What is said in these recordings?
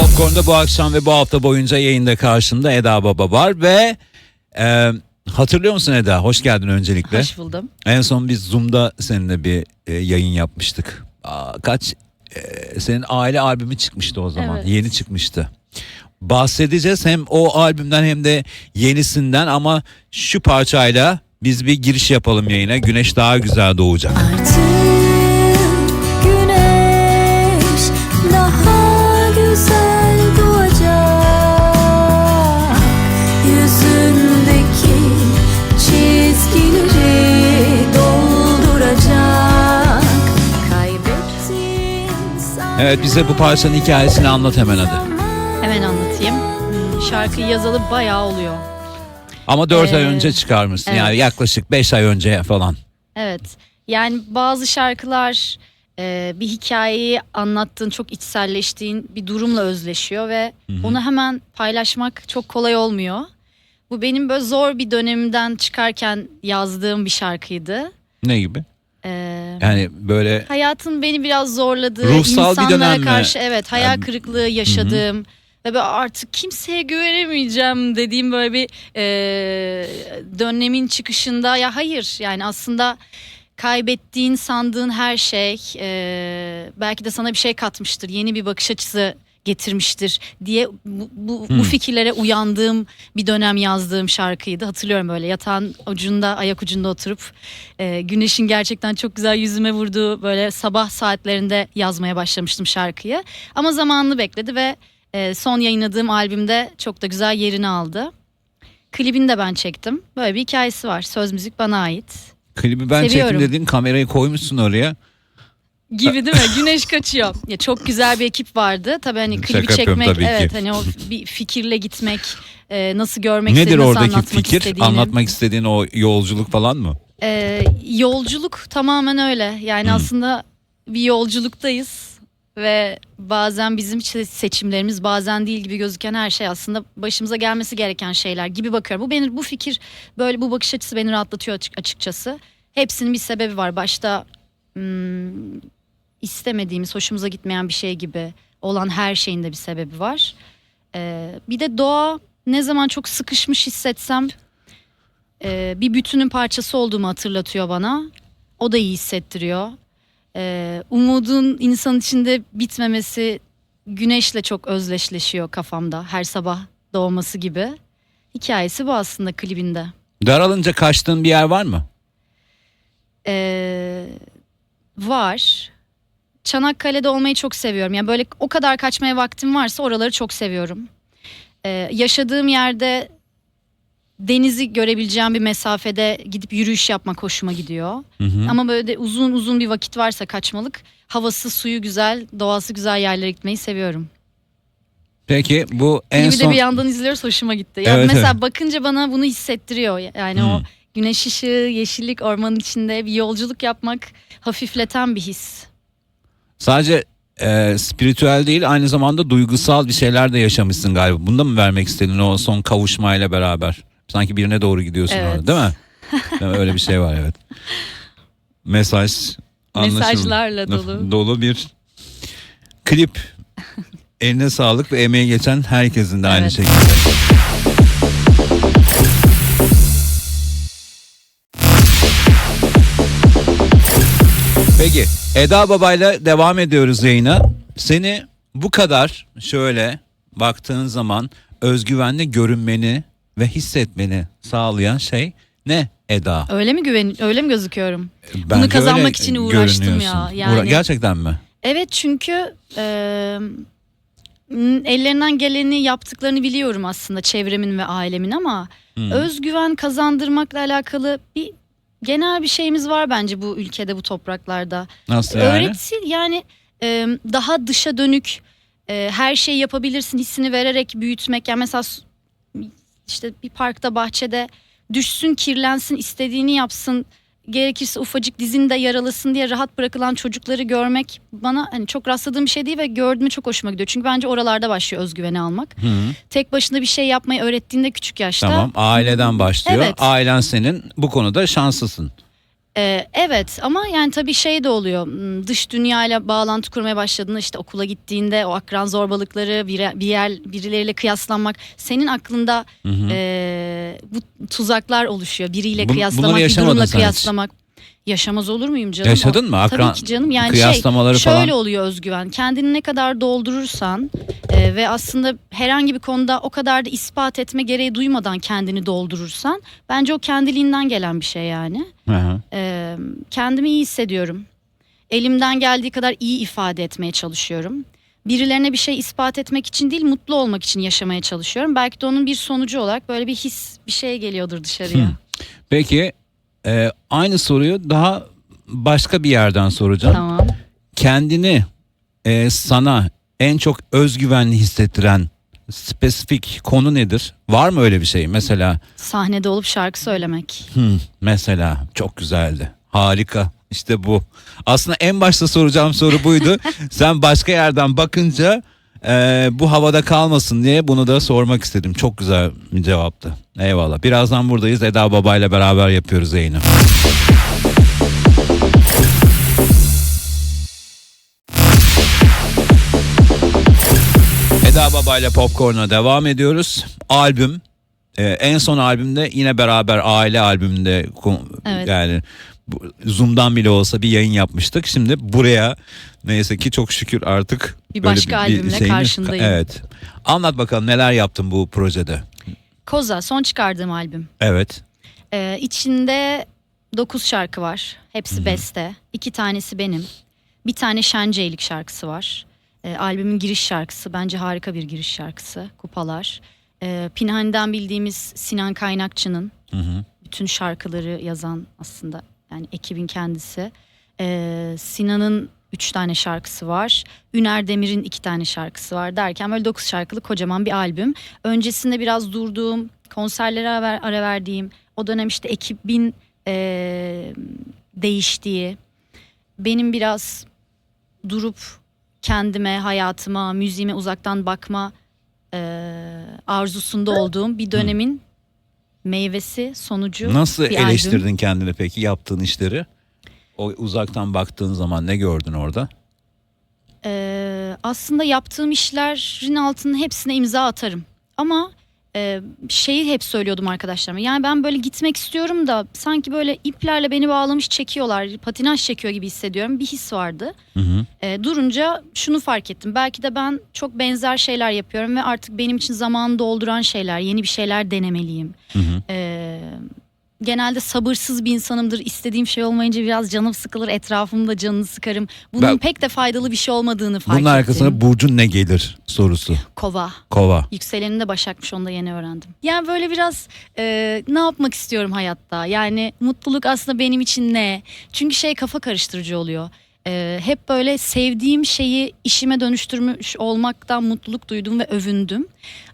Popcorn'da bu akşam ve bu hafta boyunca yayında karşında Eda Baba var ve e, hatırlıyor musun Eda? Hoş geldin öncelikle. Hoş buldum. En son biz Zoom'da seninle bir e, yayın yapmıştık. Aa, kaç e, senin aile albümü çıkmıştı o zaman. Evet. Yeni çıkmıştı. Bahsedeceğiz hem o albümden hem de yenisinden ama şu parçayla biz bir giriş yapalım yayına. Güneş daha güzel doğacak. Artık Evet bize bu parçanın hikayesini anlat hemen hadi. Hemen anlatayım. Hmm, Şarkıyı yazalı bayağı oluyor. Ama 4 ay Ee, önce çıkarmışsın yani evet. yaklaşık 5 ay önce falan. Evet. Yani bazı şarkılar e, bir hikayeyi anlattığın, çok içselleştiğin bir durumla özleşiyor ve onu hemen paylaşmak çok kolay olmuyor. Bu benim böyle zor bir dönemimden çıkarken yazdığım bir şarkıydı. Ne gibi? Ee, Yani böyle hayatın beni biraz zorladığı, Ruhsal bir insanlara dönem mi? karşı evet hayal Yani- kırıklığı yaşadığım ve böyle artık kimseye güvenemeyeceğim dediğim böyle bir e, dönemin çıkışında ya hayır yani aslında kaybettiğin sandığın her şey e, belki de sana bir şey katmıştır yeni bir bakış açısı getirmiştir diye bu, bu, Hmm. bu fikirlere uyandığım bir dönem yazdığım şarkıydı. Hatırlıyorum böyle yatağın ucunda ayak ucunda oturup e, güneşin gerçekten çok güzel yüzüme vurduğu böyle sabah saatlerinde yazmaya başlamıştım şarkıyı. Ama zamanını bekledi ve e, son yayınladığım albümde çok da güzel yerini aldı. Klibini de ben çektim. Böyle bir hikayesi var. Söz müzik bana ait. klibi ben Seviyorum. çektim dediğin kamerayı koymuşsun oraya. Gibi değil mi? Güneş kaçıyor. Ya çok güzel bir ekip vardı. Tabii hani Şaka klibi yapıyorum çekmek tabii ki. evet hani o bir fikirle gitmek, e, nasıl görmek Nedir istediğini, nasıl oradaki anlatmak fikir? istediğini. Anlatmak istediğin o yolculuk falan mı? Ee, yolculuk tamamen öyle. Yani Hmm. aslında bir yolculuktayız ve bazen bizim işte seçimlerimiz bazen değil gibi gözüken her şey aslında başımıza gelmesi gereken şeyler gibi bakıyorum. Bu beni bu fikir böyle bu bakış açısı beni rahatlatıyor açık- açıkçası. Hepsinin bir sebebi var. Başta hmm, istemediğimiz, hoşumuza gitmeyen bir şey gibi olan her şeyin de bir sebebi var. Ee, bir de doğa ne zaman çok sıkışmış hissetsem e, bir bütünün parçası olduğumu hatırlatıyor bana. O da iyi hissettiriyor. Ee, umudun insan içinde bitmemesi güneşle çok özleşleşiyor kafamda. Her sabah doğması gibi. Hikayesi bu aslında klibinde. Daralınca kaçtığın bir yer var mı? Ee, var. Çanakkale'de olmayı çok seviyorum. Yani böyle o kadar kaçmaya vaktim varsa oraları çok seviyorum. Ee, yaşadığım yerde denizi görebileceğim bir mesafede gidip yürüyüş yapmak hoşuma gidiyor. Hı hı. Ama böyle de uzun uzun bir vakit varsa kaçmalık. Havası, suyu güzel, doğası güzel yerlere gitmeyi seviyorum. Peki bu en de son bir yandan izliyoruz hoşuma gitti. Ya Evet, mesela evet. bakınca bana bunu hissettiriyor. Yani o Hmm. güneş ışığı, yeşillik, ormanın içinde bir yolculuk yapmak hafifleten bir his. Sadece e, spiritüel değil aynı zamanda duygusal bir şeyler de yaşamışsın galiba. Bunda mı vermek istedin o son kavuşmayla beraber? Sanki birine doğru gidiyorsun Evet. orada değil mi? Değil mi? Öyle bir şey var evet. Mesaj anlaşıldı. Mesajlarla dolu. dolu bir klip. Eline sağlık ve emeği geçen herkesin de aynı Evet. şekilde. Peki Eda Baba'yla devam ediyoruz yayına. Seni bu kadar şöyle baktığın zaman özgüvenli görünmeni ve hissetmeni sağlayan şey ne Eda? Öyle mi güven öyle mi gözüküyorum? Bence kazanmak öyle için uğraştım ya, görünüyorsun. yani. Uğra- gerçekten mi? Evet çünkü e, m, ellerinden geleni yaptıklarını biliyorum aslında çevremin ve ailemin ama Hmm. özgüven kazandırmakla alakalı bir genel bir şeyimiz var bence bu ülkede bu topraklarda. Nasıl yani? Öğreti yani e, daha dışa dönük e, her şeyi yapabilirsin hissini vererek büyütmek. Yani mesela işte bir parkta bahçede düşsün kirlensin istediğini yapsın gerekirse ufacık dizinde yaralasın diye rahat bırakılan çocukları görmek bana hani çok rastladığım bir şey değil ve gördüğümde çok hoşuma gidiyor. Çünkü bence oralarda başlıyor özgüveni almak. Hı, Tek başına bir şey yapmayı öğrettiğinde küçük yaşta tamam aileden başlıyor. Evet. Ailen senin bu konuda şanslısın. Ee, evet ama yani tabii şey de oluyor. Hmm, Dış dünyayla bağlantı kurmaya başladığında işte okula gittiğinde o akran zorbalıkları bir, bir yer birileriyle kıyaslanmak senin aklında Hı hı. Bu tuzaklar oluşuyor. Biriyle Bun- kıyaslamak, bir durumla sen hiç. kıyaslamak. Yaşamaz olur muyum canım? Yaşadın mı? Akran Tabii ki canım. Yani kıyaslamaları şey, şöyle falan. oluyor özgüven. Kendini ne kadar doldurursan e, ve aslında herhangi bir konuda o kadar da ispat etme gereği duymadan kendini doldurursan bence o kendiliğinden gelen bir şey yani. Hı hı. Ee, kendimi iyi hissediyorum. Elimden geldiği kadar iyi ifade etmeye çalışıyorum. Birilerine bir şey ispat etmek için değil, mutlu olmak için yaşamaya çalışıyorum. Belki de onun bir sonucu olarak böyle bir his, bir şey geliyordur dışarıya. Hı. Peki e, aynı soruyu daha başka bir yerden soracağım. Tamam. Kendini e, sana en çok özgüvenli hissettiren spesifik konu nedir? Var mı öyle bir şey? Mesela Sahnede olup şarkı söylemek. Hmm, mesela çok güzeldi. Harika. İşte bu. Aslında en başta soracağım soru buydu. Sen başka yerden bakınca e, bu havada kalmasın diye bunu da sormak istedim. Çok güzel bir cevaptı. Eyvallah. Birazdan buradayız. Eda Baba ile beraber yapıyoruz yayını. Eda Baba ile Popcorn'a devam ediyoruz. Albüm. e, en son albümde yine beraber aile albümünde Evet. yani Zoom'dan bile olsa bir yayın yapmıştık. Şimdi buraya neyse ki çok şükür artık Bir böyle başka albümle şeyimiz- karşındayım. Evet. Anlat bakalım neler yaptın bu projede. Koza son çıkardığım albüm. Evet. Ee, içinde 9 şarkı var. Hepsi beste. İki tanesi benim. Bir tane Şenceylik şarkısı var. Ee, albümün giriş şarkısı. Bence harika bir giriş şarkısı. Kupalar. Ee, Pinhani'den bildiğimiz Sinan Kaynakçı'nın Hı hı. bütün şarkıları yazan aslında yani ekibin kendisi. Ee, Sinan'ın üç tane şarkısı var. Üner Demir'in iki tane şarkısı var derken böyle dokuz şarkılı kocaman bir albüm. Öncesinde biraz durduğum, konserlere ara, ver- ara verdiğim, o dönem işte ekibin ee, değiştiği, benim biraz durup kendime, hayatıma, müziğime uzaktan bakma ee, arzusunda olduğum bir dönemin meyvesi, sonucu Nasıl bir albüm. eleştirdin kendini peki yaptığın işleri? O uzaktan baktığın zaman ne gördün orada? Ee, aslında yaptığım işlerin altının hepsine imza atarım. Ama e, şeyi hep söylüyordum arkadaşlarıma. Yani ben böyle gitmek istiyorum da sanki böyle iplerle beni bağlamış çekiyorlar. Patinaj çekiyor gibi hissediyorum. Bir his vardı. Hı hı. E, durunca şunu fark ettim. Belki de ben çok benzer şeyler yapıyorum ve artık benim için zamanı dolduran şeyler, yeni bir şeyler denemeliyim. Hı hı. Ee, genelde sabırsız bir insanımdır. İstediğim şey olmayınca biraz canım sıkılır. Etrafımda canını sıkarım. Bunun Ben- pek de faydalı bir şey olmadığını fark Bunun ettim. arkasına burcun ne gelir sorusu. Kova. Kova. Yükselenim de Başak'mış onu da yeni öğrendim. Yani böyle biraz e, ne yapmak istiyorum hayatta? Yani mutluluk aslında benim için ne? Çünkü şey kafa karıştırıcı oluyor. E, hep böyle sevdiğim şeyi işime dönüştürmüş olmaktan mutluluk duydum ve övündüm.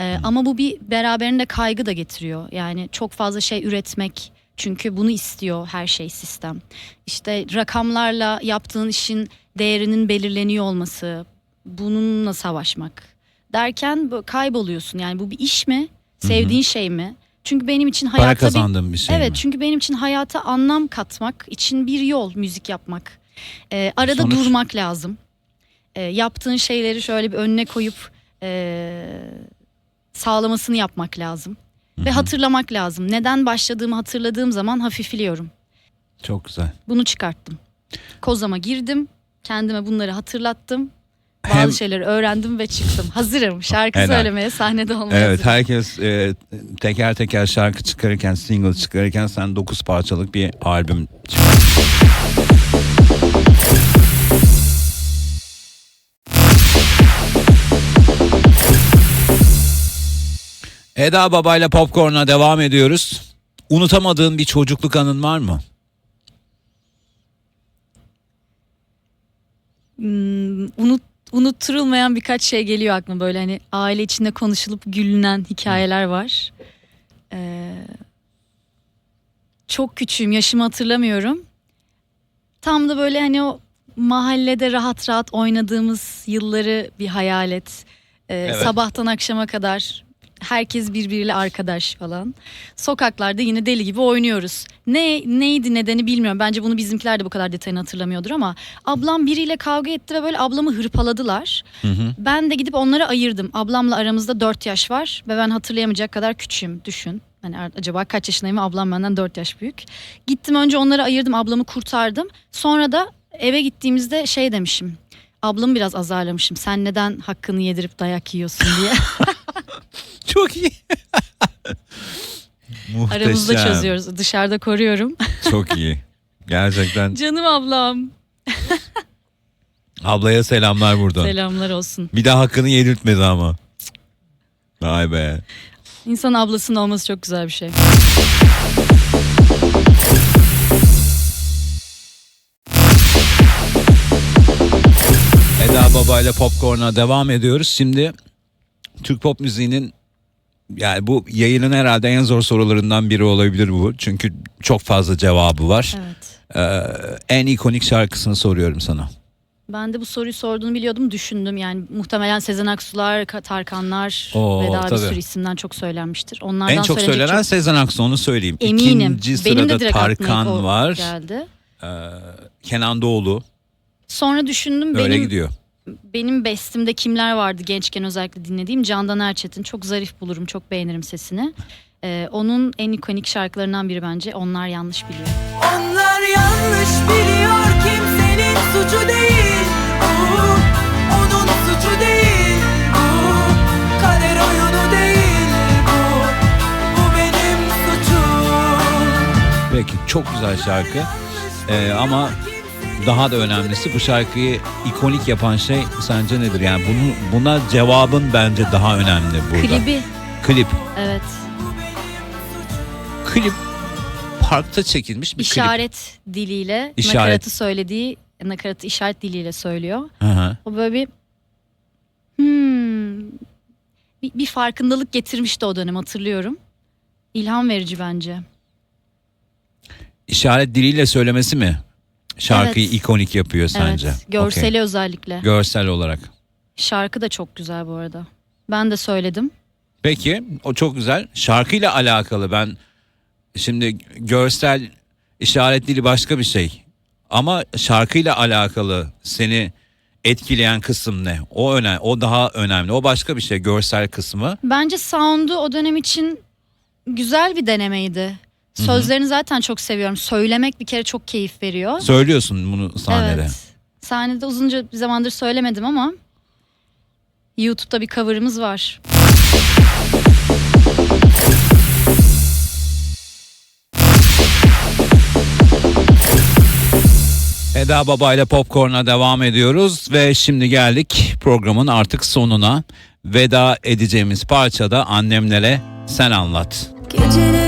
E, ama bu bir beraberinde kaygı da getiriyor. Yani çok fazla şey üretmek çünkü bunu istiyor her şey sistem. İşte rakamlarla yaptığın işin değerinin belirleniyor olması, bununla savaşmak derken kayboluyorsun. Yani bu bir iş mi? Sevdiğin şey mi? Çünkü benim için Para hayatta bir, bir şey Evet mi? çünkü benim için hayata anlam katmak için bir yol müzik yapmak. Ee, arada Sonuç? durmak lazım. Ee, yaptığın şeyleri şöyle bir önüne koyup ee, sağlamasını yapmak lazım. Ve hatırlamak lazım. Neden başladığımı hatırladığım zaman hafifliyorum. Çok güzel. Bunu çıkarttım. Kozama girdim. Kendime bunları hatırlattım. Bazı Hem- şeyleri öğrendim ve çıktım. Hazırım şarkı Helal. söylemeye, sahnede olmaya Evet hazırım. herkes e, teker teker şarkı çıkarırken single çıkarırken sen 9 parçalık bir albüm çıkardın. Eda Baba ile Popcorn'a devam ediyoruz. Unutamadığın bir çocukluk anın var mı? Hmm, unut, unutturulmayan birkaç şey geliyor aklıma böyle hani aile içinde konuşulup gülünen hikayeler var. Ee, çok küçüğüm yaşımı hatırlamıyorum. Tam da böyle hani o mahallede rahat rahat oynadığımız yılları bir hayal et. Ee, Evet. Sabahtan akşama kadar Herkes birbiriyle arkadaş falan. Sokaklarda yine deli gibi oynuyoruz. Ne neydi nedeni bilmiyorum. Bence bunu bizimkiler de bu kadar detayını hatırlamıyordur ama ablam biriyle kavga etti ve böyle ablamı hırpaladılar. Ben de gidip onları ayırdım. Ablamla aramızda 4 yaş var ve ben hatırlayamayacak kadar küçüğüm düşün. Hani acaba kaç yaşındayım ablam benden 4 yaş büyük. Gittim önce onları ayırdım ablamı kurtardım. Sonra da eve gittiğimizde şey demişim. Ablamı biraz azarlamışım. Sen neden hakkını yedirip dayak yiyorsun diye. Çok iyi. Muhteşem. Aramızda çözüyoruz. Dışarıda koruyorum. Çok iyi. Gerçekten. Canım ablam. Ablaya selamlar buradan. Selamlar olsun. Bir daha hakkını yedirtmedi ama. Vay be. İnsan ablasının olması çok güzel bir şey. Eda Baba ile Popcorn'a devam ediyoruz. Şimdi Türk pop müziğinin yani bu yayının herhalde en zor sorularından biri olabilir bu. Çünkü çok fazla cevabı var. Evet. Ee, en ikonik şarkısını soruyorum sana. Ben de bu soruyu sorduğunu biliyordum düşündüm yani muhtemelen Sezen Aksular, Ka- Tarkanlar Oo, ve daha bir tabii. sürü isimden çok söylenmiştir. Onlardan en çok söylenen çok Sezen Aksu onu söyleyeyim. eminim. İkinci Benim sırada de Tarkan var. geldi. Ee, Kenan Doğulu. Sonra düşündüm Öyle benim gidiyor. benim bestimde kimler vardı gençken özellikle dinlediğim Candan Erçetin çok zarif bulurum çok beğenirim sesini. Ee, onun en ikonik şarkılarından biri bence Onlar Yanlış Biliyor. Onlar yanlış biliyor kimsenin suçu değil çok güzel şarkı. Ee, ama daha da önemlisi bu şarkıyı ikonik yapan şey sence nedir? Yani bunu buna cevabın bence daha önemli burada. Klibi Klip. evet Klip parkta çekilmiş bir klip. işaret diliyle İşaret. nakaratı söylediği nakaratı işaret diliyle söylüyor. Hı hı. O böyle bir hmm, bir, bir farkındalık getirmişti o dönem hatırlıyorum. İlham verici bence. İşaret diliyle söylemesi mi şarkıyı Evet. ikonik yapıyor sence? Evet, görseli Okey. özellikle. Görsel olarak. Şarkı da çok güzel bu arada. Ben de söyledim. Peki o çok güzel. Şarkıyla alakalı ben şimdi görsel işaret dili başka bir şey. Ama şarkıyla alakalı seni etkileyen kısım ne? O önemli. O daha önemli. O başka bir şey görsel kısmı. Bence sound'u o dönem için güzel bir denemeydi. Sözlerini zaten çok seviyorum. Söylemek bir kere çok keyif veriyor. Söylüyorsun bunu sahnede. Evet. Sahnede uzunca bir zamandır söylemedim ama YouTube'da bir cover'ımız var. Eda Baba ile Popcorn'a devam ediyoruz ve şimdi geldik programın artık sonuna. Veda edeceğimiz parçada annemlere sen anlat. Geceleri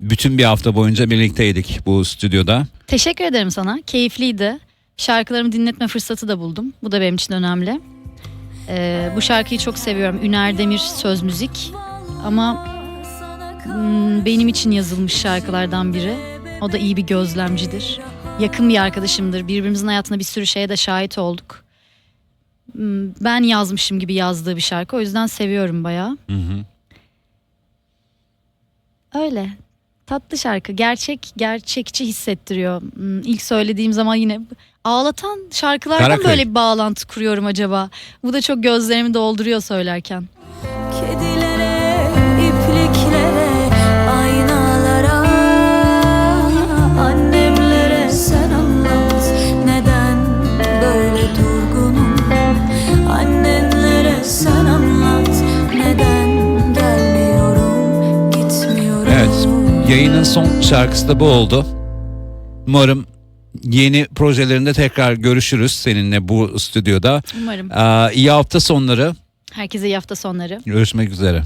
bütün bir hafta boyunca birlikteydik bu stüdyoda. Teşekkür ederim sana. Keyifliydi. Şarkılarımı dinletme fırsatı da buldum. Bu da benim için önemli. Ee, bu şarkıyı çok seviyorum. Üner Demir söz müzik. Ama hmm, benim için yazılmış şarkılardan biri. O da iyi bir gözlemcidir. Yakın bir arkadaşımdır. Birbirimizin hayatına bir sürü şeye de şahit olduk. Hmm, Ben yazmışım gibi yazdığı bir şarkı. O yüzden seviyorum bayağı. Hı hı. Öyle. Tatlı şarkı. Gerçek, gerçekçi hissettiriyor. Hmm, İlk söylediğim zaman yine ağlatan şarkılardan Karaköy. böyle bir bağlantı kuruyorum acaba. Bu da çok gözlerimi dolduruyor söylerken. Kedilere, Yayının son şarkısı da bu oldu. Umarım yeni projelerinde tekrar görüşürüz seninle bu stüdyoda. Umarım. Ee, iyi hafta sonları. Herkese iyi hafta sonları. Görüşmek üzere.